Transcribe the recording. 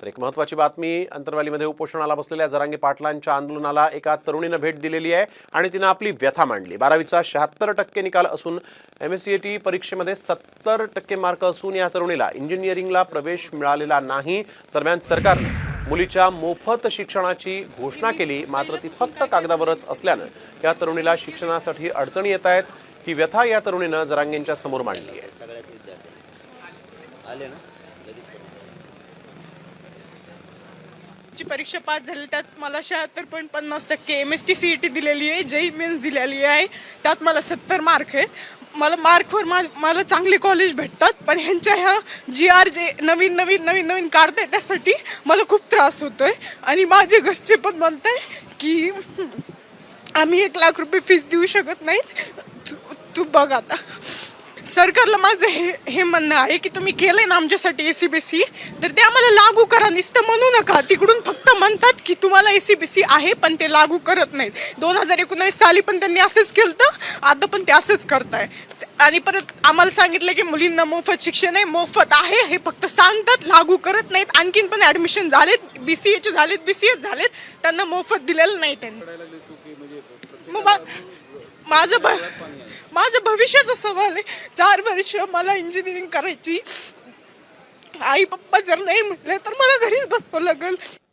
तर एक महत्वाची बातमी अंतरवालीमध्ये उपोषणाला बसलेल्या जरांगे पाटलांच्या आंदोलनाला एका तरुणीनं भेट दिलेली आहे आणि तिनं आपली व्यथा मांडली. बारावीचा शहात्तर टक्के निकाल असून M S C A T परीक्षेमध्ये सत्तर टक्के मार्क असून या तरुणीला इंजिनिअरिंगला प्रवेश मिळालेला नाही. दरम्यान सरकारने मुलीच्या मोफत शिक्षणाची घोषणा केली मात्र ती फक्त कागदावरच असल्यानं या तरुणीला शिक्षणासाठी अडचणी येत आहेत. ही व्यथा या तरुणीनं जरांगेंच्या समोर मांडली आहे. ची परीक्षा पास झाली त्यात मला शहात्तर पॉईंट पन्नास टक्के M S T C E T दिलेली आहे जेई मेन्स दिलेली आहे. त्यात मला सत्तर मार्क आहे मला मार्कवर मा मला चांगले कॉलेज भेटतात पण ह्यांच्या ह्या जी आर जे नवीन नवीन नवीन नवीन काढत आहे त्यासाठी मला खूप त्रास होतो आहे आणि माझे घरचे पण म्हणताय की आम्ही एक लाख रुपये फीस देऊ शकत नाही तू तू बघ आता. सरकारला माझं हे हे म्हणणं आहे की तुम्ही केलंय ना आमच्यासाठी ए सी बी सी तर ते आम्हाला लागू करा. नुसतं म्हणू नका. तिकडून फक्त म्हणतात की तुम्हाला ए सी बी सी आहे पण ते लागू करत नाहीत. दोन हजार एकोणावीस साली पण त्यांनी असंच केलं तर आता पण ते असंच करताय. आणि परत आम्हाला सांगितलं की मुलींना मोफत शिक्षण आहे मोफत आहे हे फक्त सांगतात लागू करत नाहीत. आणखीन पण ऍडमिशन झालेत बी सी एचे झालेत बी सी एच झालेत त्यांना मोफत दिलेलं नाही त्यांनी. मग माझं ब माझं भविष्याचा सवाल आहे. चार वर्ष मला इंजिनिअरिंग करायची. आई पप्पा जर नाही म्हटले तर मला घरीच बसवं लागेल.